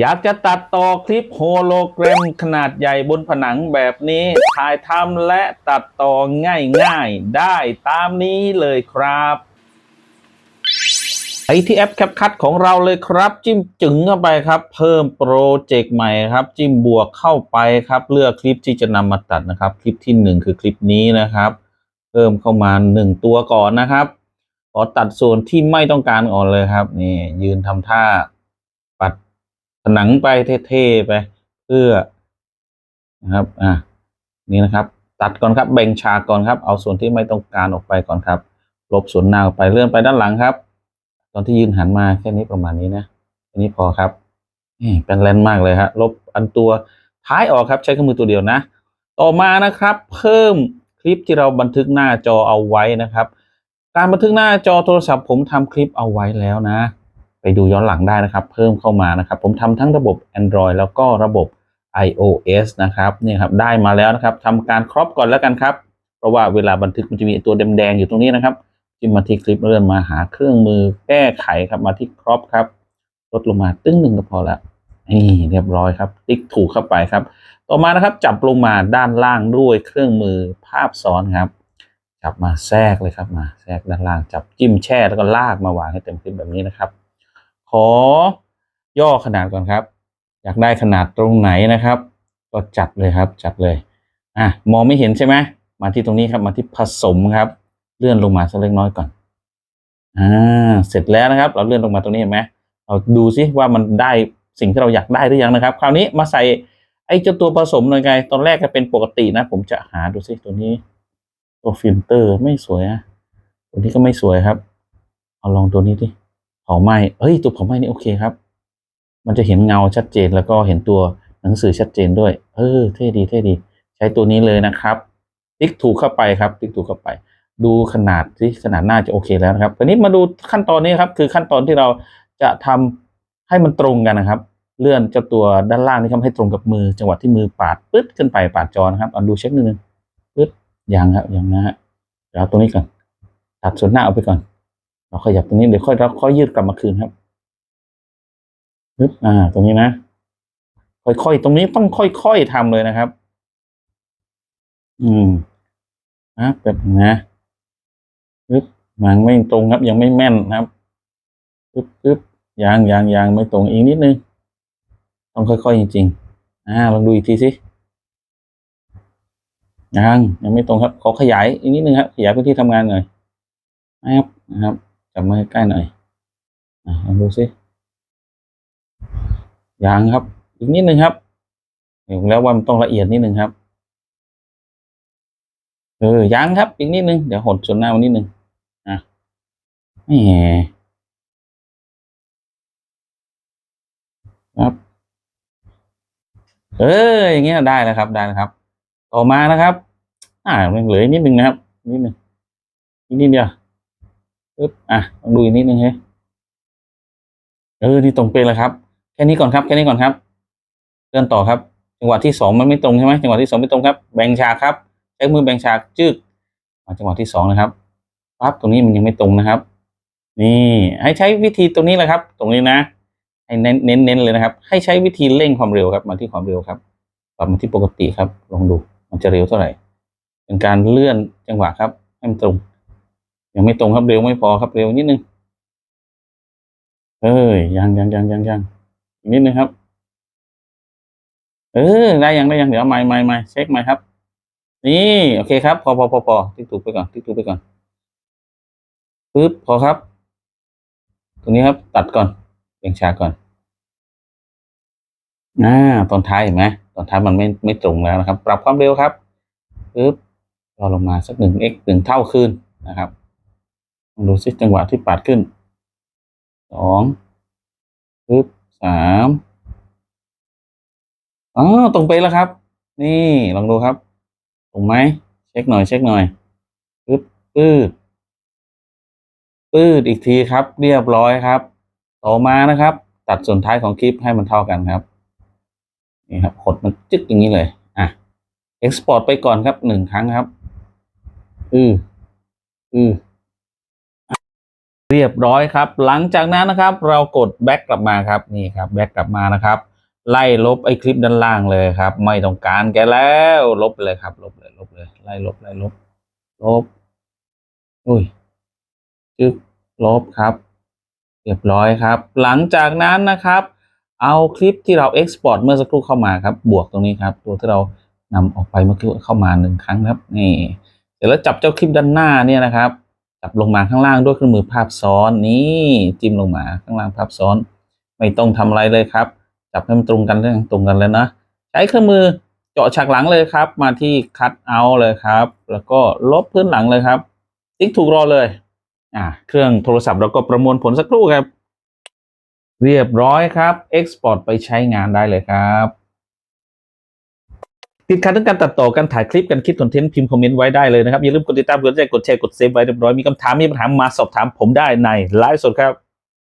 อยากจะตัดต่อคลิปโฮโลแกรมขนาดใหญ่บนผนังแบบนี้ ถ่ายทำและตัดต่อง่ายๆ ได้ตามนี้เลยครับไปที่แอป CapCut ของเราเลยครับ จิ้มจึงเข้าไปครับ เพิ่มโปรเจกต์ใหม่ครับ จิ้มบวกเข้าไปครับ เลือกคลิปที่จะนำมาตัดนะครับ คลิปที่หนึ่งคือคลิปนี้นะครับ เพิ่มเข้ามาหนึ่งตัวก่อนนะครับขอตัดส่วนที่ไม่ต้องการก่อนเลยครับ นี่ยืนทำท่า ผนังไปเท่ๆไป เพื่อนะครับ อะนี่นะครับ ตัดก่อนครับแบ่งฉากก่อนครับ เอาส่วนที่ไม่ต้องการออกไปก่อนครับ ลบส่วนหน้าออกไปเลื่อนไปด้านหลังครับ ตอนที่ยืนหันมาแค่นี้ประมาณนี้นะแค่นี้พอครับนี่เป็นแลนด์มากเลยครับลบอันตัวท้ายออกครับใช้เครื่องมือตัวเดียวนะ ต่อมานะครับ เพิ่มคลิปที่เราบันทึกหน้าจอเอาไว้นะครับ การบันทึกหน้าจอโทรศัพท์ผมทำคลิปเอาไว้แล้วนะ ไปดูย้อนหลังได้นะครับ เพิ่มเข้ามานะครับ ผมทำทั้งระบบ Android แล้วก็ระบบ iOS นะครับเนี่ยครับได้มาแล้วนะครับทำการครอปก่อนแล้วกันครับ เพราะว่าเวลาบันทึกมันจะมีตัวแดงๆอยู่ตรงนี้นะครับจิ้มมาที่คลิปเลื่อนมาหาเครื่องมือแก้ไขครับมาที่ครอปครับลดลงมาตึ้งหนึ่งก็พอละนี่เรียบร้อยครับ ติ๊กถูกเข้าไปครับ ต่อมานะครับ จับลงมาด้านล่างด้วยเครื่องมือภาพซ้อนครับ จับมาแทรกเลยครับมาแทรกด้านล่างจับจิ้มแช่แล้วก็ลากมาวางให้เต็มคลิปแบบนี้นะครับ ขอย่อขนาดก่อนครับ อยากได้ขนาดตรงไหนนะครับ ก็จัดเลยครับ จัดเลยอะมองไม่เห็นใช่ไหมมาที่ตรงนี้ครับ มาที่ผสมครับ เลื่อนลงมาสักเล็กน้อยก่อนอ่าเสร็จแล้วนะครับ เราเลื่อนลงมาตรงนี้เห็นไหมเราดูซิว่ามันได้สิ่งที่เราอยากได้หรือยังนะครับ คราวนี้มาใส่ไอ้เจ้าตัวผสมหน่อยไงตอนแรกก็เป็นปกตินะ ผมจะหาดูซิตัวนี้ตัวฟิลเตอร์ไม่สวยอะตัวนี้ก็ไม่สวยครับ เอาลองตัวนี้ดิ เผาไหม้เอ้ยตัวเผาไหม้นี่โอเคครับ มันจะเห็นเงาชัดเจนแล้วก็เห็นตัวหนังสือชัดเจนด้วย เออเท่ดีเท่ดี ใช้ตัวนี้เลยนะครับ ติ๊กถูกเข้าไปครับ ติ๊กถูกเข้าไป ดูขนาดที่ขนาดหน้าจะโอเคแล้วนะครับทีนี้มาดูขั้นตอนนี้ครับ คือขั้นตอนที่เราจะทำให้มันตรงกันนะครับ เลื่อนเจ้าตัวด้านล่างนี่ครับให้ตรงกับมือ จังหวะที่มือปาดปึ๊ดขึ้นไปปาดจอนะครับเอาดูเช็คนิดนึงปึ๊ดยังครับยังนะฮะเดี๋ยวตรงนี้ก่อนตัดส่วนหน้าเอาไปก่อน เราขยับตรงนี้เดี๋ยวค่อยเราค่อยยืดกลับมาคืนครับปึ๊บอ่า ตรงนี้นะ ค่อยๆ ตรงนี้ต้องค่อยๆทำเลยนะครับ อืมนะแบบนะปึ๊บมันไม่ตรงครับ ยังไม่แม่นนะครับปึ๊บปึ๊บยางยางยางไม่ตรงอีกนิดนึง ต้องค่อยๆจริงๆอ่าลองดูอีกทีสิยังยังไม่ตรงครับ ขอขยายอีกนิดนึงครับ ขยายพื้นที่ทำงานหน่อยนะครับนะครับ จับมาใกล้หน่อยอ่าลองดูสิยังครับ อีกนิดนึงครับเห็นแล้วว่ามันต้องละเอียดนิดนึงครับเออยังครับ อีกนิดนึงเดี๋ยวหดส่วนหน้ามันนิดนึงอะแหมครับเอออย่างเงี้ยได้แล้วครับได้แล้วครับ ต่อมานะครับ อ่ามันเหลือนิดนึงนะครับ นิดนึงนิดเดียว ปึ๊บอะลองดูอีกนิดนึงเฮ้ยเออนี่ตรงเป๊ะเลยครับ แค่นี้ก่อนครับ แค่นี้ก่อนครับเลื่อนต่อครับ จังหวะที่สองมันไม่ตรงใช่ไหมจังหวะที่สองไม่ตรงครับ แบ่งฉากครับ ใช้มือแบ่งฉากจึกมาจังหวะที่สองนะครับปั๊บตรงนี้มันยังไม่ตรงนะครับ นี่ให้ใช้วิธีตรงนี้แหละครับ ตรงนี้นะ ให้เน้นเน้นเน้นเลยนะครับ ให้ใช้วิธีเร่งความเร็วครับ มาที่ความเร็วครับปรับมาที่ปกติครับ ลองดู มันจะเร็วเท่าไหร่ เป็นการเลื่อนจังหวะครับให้มันตรง ยังไม่ตรงครับเร็วไม่พอครับเร็วนิดนึงเอ้ยยังยังยังยังยังอีกนิดนึงครับ เออได้ยังได้ยังเดี๋ยวไม่ไม่ไม่เช็คใหม่ครับ นี่โอเคครับ พอพอพอพอติ๊กถูกไปก่อนติ๊กถูกไปก่อนปึ๊บพอครับ ตรงนี้ครับ ตัดก่อนเบี่ยงฉากก่อนอ่าตอนท้ายเห็นไหมตอนท้ายมันไม่ไม่ตรงแล้วนะครับ ปรับความเร็วครับปึ๊บเรอลงมาสักหนึ่ง x หนึ่งเท่าขึ้นนะครับ ดูซิจังหวะที่ปาดขึ้นสองปึ๊บสามอ๋อตรงไปแล้วครับ นี่ลองดูครับตรงไหมเช็คหน่อยเช็คหน่อยปึ๊บปืดปืดอีกทีครับ เรียบร้อยครับ ต่อมานะครับ ตัดส่วนท้ายของคลิปให้มันเท่ากันครับนี่ครับหดมันจึ๊กอย่างนี้เลยอะ export ไปก่อนครับหนึ่งครั้งครับ อืออือ เรียบร้อยครับ หลังจากนั้นนะครับ เรากด back กลับมาครับนี่ครับ back กลับมานะครับ ไล่ลบไอ้คลิปด้านล่างเลยครับ ไม่ต้องการแกแล้วลบเลยครับ ลบเลยลบเลย ไล่ลบไล่ลบ ลบ อุ้ยจึ๊กลบครับ เรียบร้อยครับ หลังจากนั้นนะครับ เอาคลิปที่เรา Export เมื่อสักครู่เข้ามาครับ บวกตรงนี้ครับ ตัวที่เรานำออกไปเมื่อกี้เข้ามาหนึ่งครั้งครับนี่เสร็จแล้วจับเจ้าคลิปด้านหน้าเนี่ยนะครับ จับลงมาข้างล่างด้วยเครื่องมือภาพซ้อนนี่จิ้มลงมาข้างล่างภาพซ้อน ไม่ต้องทำอะไรเลยครับ จับให้มันตรงกันเรื่องตรงกันเลยนะ ใช้เครื่องมือเจาะฉากหลังเลยครับ มาที่คัดเอาเลยครับ แล้วก็ลบพื้นหลังเลยครับ ติ๊กถูกรอเลยอ่าเครื่องโทรศัพท์เราก็ประมวลผลสักครู่ครับ เรียบร้อยครับ Export ไปใช้งานได้เลยครับ ติดขัดเรื่องการตัดต่อการถ่ายคลิปการคิดคอนเทนต์พิมพ์คอมเมนต์ไว้ได้เลยนะครับ อย่าลืมกดติดตามกดแชร์กดแชร์กดเซฟไว้เรียบร้อยมีคำถามมีปัญหามาสอบถามผมได้ในไลฟ์สดครับ